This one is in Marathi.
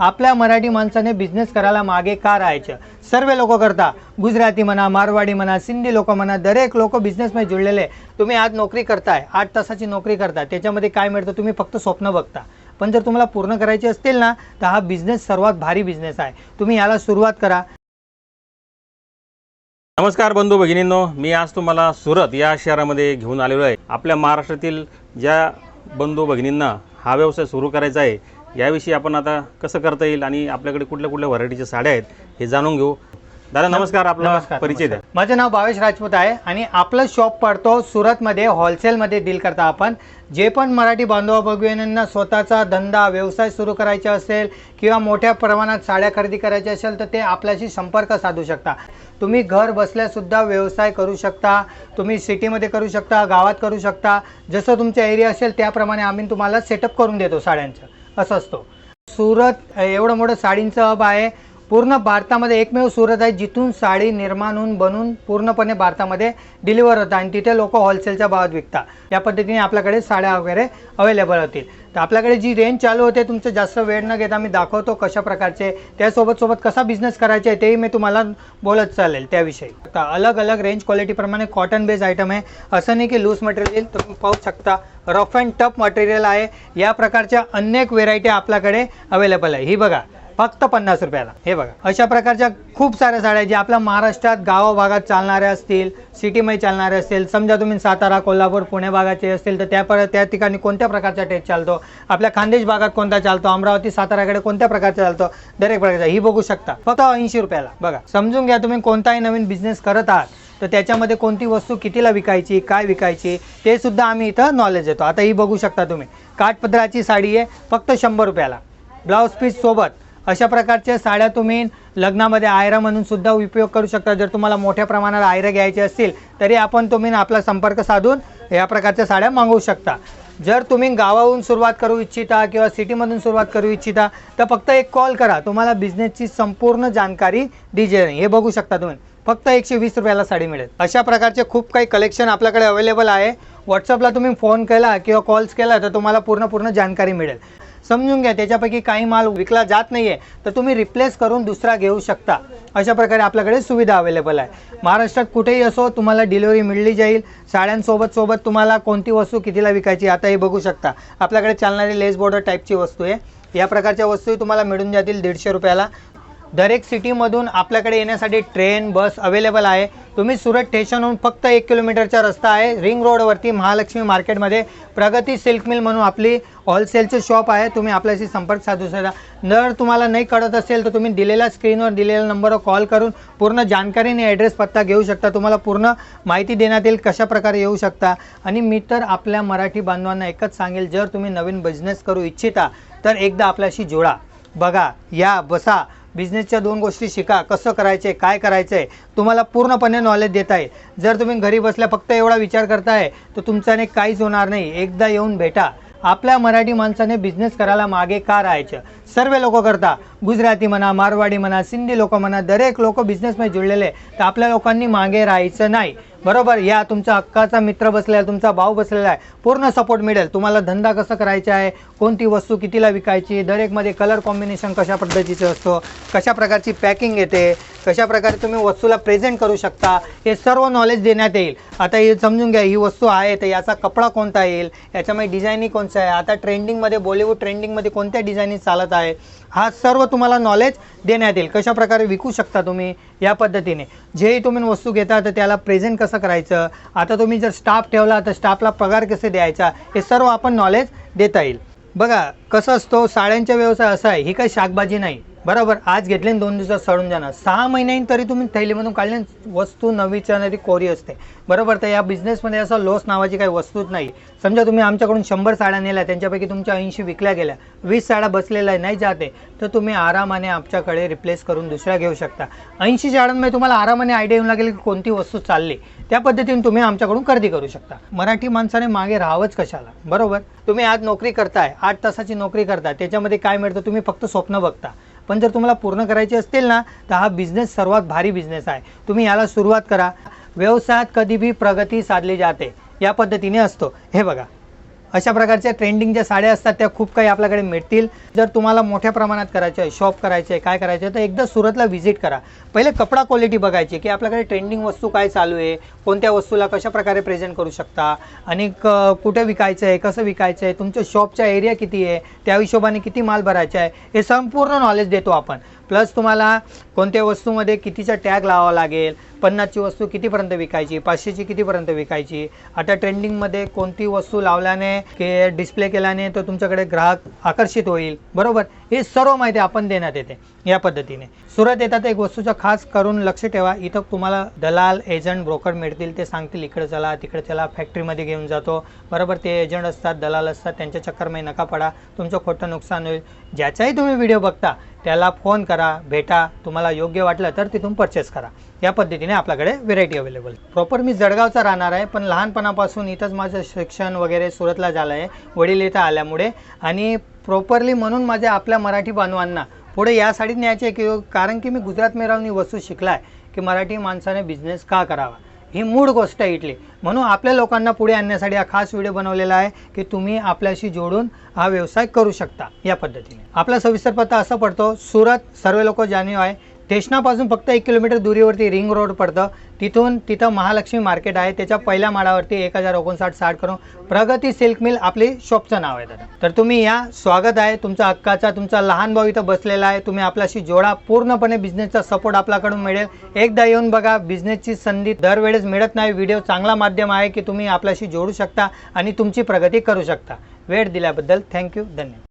आपल्या मराठी माणसाने बिझनेस करायला मागे का राहायचं? सर्व लोक करता. गुजराती म्हणा मारवाडी म्हणा सिंधी लोक म्हणा दरेक लोक बिझनेसमध्ये जुळलेले तुम्ही आज नोकरी करताय आठ तासाची नोकरी करता त्याच्यामध्ये काय मिळतं? तुम्ही फक्त स्वप्न बघता. पण जर तुम्हाला पूर्ण करायचे असतील ना तर हा बिझनेस सर्वात भारी बिझनेस आहे. तुम्ही याला सुरुवात करा. नमस्कार बंधू भगिनींनो मी आज तुम्हाला सुरत या शहरामध्ये घेऊन आलेलो आहे. आपल्या महाराष्ट्रातील ज्या बंधू भगिनींना हा व्यवसाय सुरू करायचा आहे याविषयी आपण आता कसं करता येईल आणि आपल्याकडे कुठल्या कुठल्या व्हरायटीच्या साड्या आहेत हे जाणून घेऊ. दादा नमस्कार. आपला परिचय द्या. माझं नाव भावेश राजपूत आहे आणि आपलं शॉप पडतो सुरतमध्ये होलसेलमध्ये डील करता आपण. जे पण मराठी बांधव स्वतःचा धंदा व्यवसाय सुरू करायचा असेल किंवा मोठ्या प्रमाणात साड्या खरेदी करायच्या असेल तर ते आपल्याशी संपर्क साधू शकता. तुम्ही घर बसल्यासुद्धा व्यवसाय करू शकता तुम्ही सिटीमध्ये करू शकता गावात करू शकता. जसं तुमचा एरिया असेल त्याप्रमाणे आम्ही तुम्हाला सेटअप करून देतो साड्यांचं. असं असतो. सुरत एवढं मोठं साडींचं हब आहे. पूर्ण भारतामध्ये एकमेव सुरत आहे जिथून साडी निर्माण होऊन बनून पूर्णपणे भारतामध्ये डिलिव्हर होतं आणि तिथे लोक होलसेलच्या भावात विकतात. या पद्धतीने आपल्याकडे साड्या वगैरे अवेलेबल होतील. तर आपल्याकडे जी रेंज चालू होते तुमचं जास्त वेळ न घेता मी दाखवतो कशा प्रकारचे त्यासोबत सोबत कसा बिझनेस करायचा आहे तेही मी तुम्हाला बोलत चालेल त्याविषयी. अलग अलग रेंज क्वालिटीप्रमाणे कॉटन बेस्ड आयटम आहे. असं नाही की लूज मटेरियल तुम्ही पाहू शकता. रफ अँड टफ मटेरियल आहे. या प्रकारच्या अनेक व्हेरायटी आपल्याकडे अवेलेबल आहे. ही बघा फक्त पन्नास रुपयाला. हे बघा अशा प्रकारच्या खूप साऱ्या साड्या ज्या आपल्या महाराष्ट्रात गावाभागात चालणाऱ्या असतील सिटीमध्ये चालणाऱ्या असतील. समजा तुम्ही सातारा कोल्हापूर पुणे भागाचे असतील तर त्या पर त्या ठिकाणी कोणत्या प्रकारचा टेस्ट चालतो? आपल्या खानदेश भागात कोणता चालतो? अमरावती साताराकडे कोणत्या प्रकारचा चालतो? दरेक प्रकारचा. ही बघू शकता. फक्त ऐंशी रुपयाला. बघा समजून घ्या तुम्ही कोणताही नवीन बिझनेस करत आहात. तर त्याच्यामध्ये कोणती वस्तू कितीला विकायची काय विकायची ते सुद्धा आम्ही इथं नॉलेज देतो. आता ही बघू शकता तुम्ही. काठपदराची साडी आहे फक्त शंभर रुपयाला. ब्लाऊज पीस सोबत अशा प्रकारच्या साड्या तुम्ही लग्नामध्ये आयरा म्हणून सुद्धा उपयोग करू शकता. जर तुम्हाला मोठ्या प्रमाणात आयरा घ्यायचे असतील तरी आपण तुम्ही आपला संपर्क साधून या प्रकारच्या साड्या मागवू शकता. जर तुम्ही गावाहून सुरुवात करू इच्छिता किंवा सिटीमधून सुरुवात करू इच्छिता तर फक्त एक कॉल करा. तुम्हाला बिझनेसची संपूर्ण जाणकारी दी हे बघू शकता तुम्ही. फक्त एकशे वीस रुपयाला साडी मिळेल. अशा प्रकारचे खूप काही कलेक्शन आपल्याकडे अवेलेबल आहे. व्हॉट्सअपला तुम्ही फोन केला किंवा कॉल्स केला तर तुम्हाला पूर्ण पूर्ण जानकारी मिळेल. समजून घ्या त्याच्यापैकी काही माल विकला जात नाही आहे तर तुम्ही रिप्लेस करून दुसरा घेऊ शकता. अशा प्रकारे आपल्याकडे सुविधा अवेलेबल आहे. महाराष्ट्रात कुठेही असो तुम्हाला डिलिव्हरी मिळली जाईल. साड्यांसोबत सोबत तुम्हाला कोणती वस्तू कितीला विकायची आता हे बघू शकता. आपल्याकडे चालणारी लेस बॉर्डर टाईपची वस्तू आहे. या प्रकारच्या वस्तू तुम्हाला मिळून जातील दीडशे रुपयाला. दरेक सिटीमधून आपल्याकडे येण्यासाठी ट्रेन बस अवेलेबल आहे. तुम्ही सुरत स्टेशनहून फक्त एक किलोमीटरचा रस्ता आहे. रिंग रोडवरती महालक्ष्मी मार्केटमध्ये प्रगती सिल्क मिल म्हणून आपली होलसेलचं शॉप आहे. तुम्ही आपल्याशी संपर्क साधू शकता. जर तुम्हाला नाही कळत असेल तर तुम्ही दिलेल्या स्क्रीनवर दिलेल्या नंबरवर कॉल करून पूर्ण जानकारीने ॲड्रेस पत्ता घेऊ शकता. तुम्हाला पूर्ण माहिती देण्यात येईल कशा प्रकारे येऊ शकता. आणि मी तर आपल्या मराठी बांधवांना एकच सांगेल जर तुम्ही नवीन बिझनेस करू इच्छिता तर एकदा आपल्याशी जोडा. बघा या बसा. बिझनेसच्या दोन गोष्टी शिका. कसं करायचं आहे काय करायचं आहे तुम्हाला पूर्णपणे नॉलेज देत आहे जर तुम्ही घरी बसल्या फक्त एवढा विचार करताय तर तुमच्याने काहीच होणार नाही. एकदा येऊन भेटा. आपल्या मराठी माणसाने बिझनेस करायला मागे का राहायचं? सर्व लोक करता. गुजराती म्हणा मारवाडी म्हणा सिंधी लोक म्हणा दरेक लोक बिझनेसमध्ये जुळलेले तर आपल्या लोकांनी मागे राहायचं नाही. बरोबर? या तुमचा हक्काचा मित्र बसलेला आहे तुमचा भाऊ बसलेला आहे. पूर्ण सपोर्ट मिळेल. तुम्हाला धंदा कसा करायचा आहे? कोणती वस्तू कितीला विकायची? दरेकमध्ये कलर कॉम्बिनेशन कशा पद्धतीचं असतो? कशा प्रकारची पॅकिंग येते? कशा प्रकारे तुम्ही वस्तूला प्रेझेंट करू शकता? हे सर्व नॉलेज देण्यात येईल. आता हे समजून घ्या ही वस्तू आहे तर याचा कपडा कोणता येईल? याच्यामध्ये डिझायनिंग कोणता आहे? आता ट्रेंडिंगमध्ये बॉलिवूड ट्रेंडिंगमध्ये कोणत्या डिझाईनी चालत आहे? हा सर्व तुम्हाला नॉलेज देण्यात येईल. कशा प्रकारे विकू शकता तुम्ही या पद्धतीने? जेही तुम्ही वस्तू घेता तर त्याला प्रेझेंट कसं करायचं? आता तुम्ही जर स्टाफ ठेवला तर स्टाफला पगार कसे द्यायचा? हे सर्व आपण नॉलेज देता येईल. बघा कसं असतो साड्यांचा व्यवसाय असा आहे. ही काही शाकभाजी नाही. बरोबर आज घेतले दोन दिवसात सडून जाणार. सहा महिन्यांनी तरी तुम्ही थैलीमधून काढले वस्तू नवीच्या नवी कोरी असते. बरोबर तर या बिझनेसमध्ये असं लॉस नावाची काही वस्तूच नाही. समजा तुम्ही आमच्याकडून शंभर साड्या नेल्या त्यांच्यापैकी तुमच्या ऐंशी विकल्या गेल्या वीस साड्या बसलेल्या नाही जाते तर तुम्ही आरामाने आमच्याकडे रिप्लेस करून दुसऱ्या घेऊ शकता. ऐंशी साड्यांमध्ये तुम्हाला आरामाने आयडिया येऊन लागेल की कोणती वस्तू चालली. त्या पद्धतीने तुम्ही आमच्याकडून खरेदी करू शकता. मराठी माणसाने मागे राहावंच कशाला. बरोबर? तुम्ही आज नोकरी करताय आठ तासाची नोकरी करताय त्याच्यामध्ये काय मिळतं? तुम्ही फक्त स्वप्न बघता. पण जर तुम्हाला पूर्ण करायचे असतील ना तर हा बिझनेस सर्वात भारी बिझनेस आहे. तुम्ही याला सुरुवात करा. व्यवसायात कधी बी प्रगती साधली जाते. या पद्धतीने असतो. हे बघा. अशा प्रकारच्या ट्रेंडिंगच्या साड्या असतात त्या खूप काही आपल्याकडे मिळतील. जर तुम्हाला मोठ्या प्रमाणात करायचं आहे शॉप करायचं आहे काय करायचं आहे तर एकदा सुरतला व्हिजिट करा. पहिले कपडा क्वालिटी बघायची की आपल्याकडे ट्रेंडिंग वस्तू काय चालू आहे कोणत्या वस्तूला कशा प्रकारे प्रेझेंट करू शकता आणि क कुठे विकायचं आहे कसं विकायचं आहे तुमच्या शॉपचा एरिया किती आहे त्या हिशोबाने किती माल भरायचा आहे हे संपूर्ण नॉलेज देतो आपण. प्लस तुम्हाला कोणत्या वस्तूमध्ये कितीचा टॅग लावावा लागेल पन्नासची वस्तू कितीपर्यंत विकायची पाचशेची कितीपर्यंत विकायची आता ट्रेंडिंगमध्ये कोणती वस्तू लावल्याने की डिस्प्ले केल्याने तर तुमच्याकडे ग्राहक आकर्षित होईल. बरोबर? हे सर्व माहिती आपण देण्यात येते या पद्धतीने. सुरत येतात एक वस्तूचं खास करून लक्ष ठेवा. इथं तुम्हाला दलाल एजंट ब्रोकर मिळतील ते सांगतील इकडे चला तिकडे चला फॅक्टरीमध्ये घेऊन जातो. बरोबर ते एजंट असतात दलाल असतात त्यांच्या चक्करमध्ये नका पडा. तुमचं खोटं नुकसान होईल. ज्याचाही तुम्ही व्हिडिओ बघता त्याला फोन करा भेटा. तुम्हाला योग्य वाटलं तर तिथून परचेस करा. या पद्धतीने आपल्याकडे व्हेरायटी अवेलेबल प्रॉपर मी जळगावचा राहणार आहे पण लहानपणापासून इथंच माझं शिक्षण वगैरे सुरतला झालं आहे वडील इथं आल्यामुळे. आणि प्रॉपरली म्हणून माझ्या आपल्या मराठी बांधवांना. पुढे यासाठी न्यायचे आहे की कारण की मी गुजरात मेरावनी वस्तू शिकला आहे की मराठी माणसाने बिझनेस का करावा? ही मूळ गोष्ट आहे इथली. म्हणून आपल्या लोकांना पुढे आणण्यासाठी हा खास व्हिडिओ बनवलेला आहे की तुम्ही आपल्याशी जोडून हा व्यवसाय करू शकता या पद्धतीने. आपला सविस्तर पत्ता असा पडतो सुरत सर्व लोक जाणीव आहे स्टेशनापासून फक्त एक किलोमीटर दुरीवरती रिंग रोड पडतं. तिथून तिथं महालक्ष्मी मार्केट आहे. त्याच्या पहिल्या माळावरती एक हजार एकोणसाठ साठ करून प्रगती सिल्क मिल आपली शॉपचं नाव आहे दादा. तर तुम्ही या. स्वागत आहे तुमचा हक्काचा. तुमचा लहान भाऊ इथं बसलेला आहे. तुम्ही आपल्याशी जोडा. पूर्णपणे बिझनेसचा सपोर्ट आपल्याकडून मिळेल. एकदा येऊन बघा. बिझनेसची संधी दरवेळेस मिळत नाही. व्हिडिओ चांगला माध्यम आहे की तुम्ही आपल्याशी जोडू शकता आणि तुमची प्रगती करू शकता. वेळ दिल्याबद्दल थँक्यू धन्यवाद.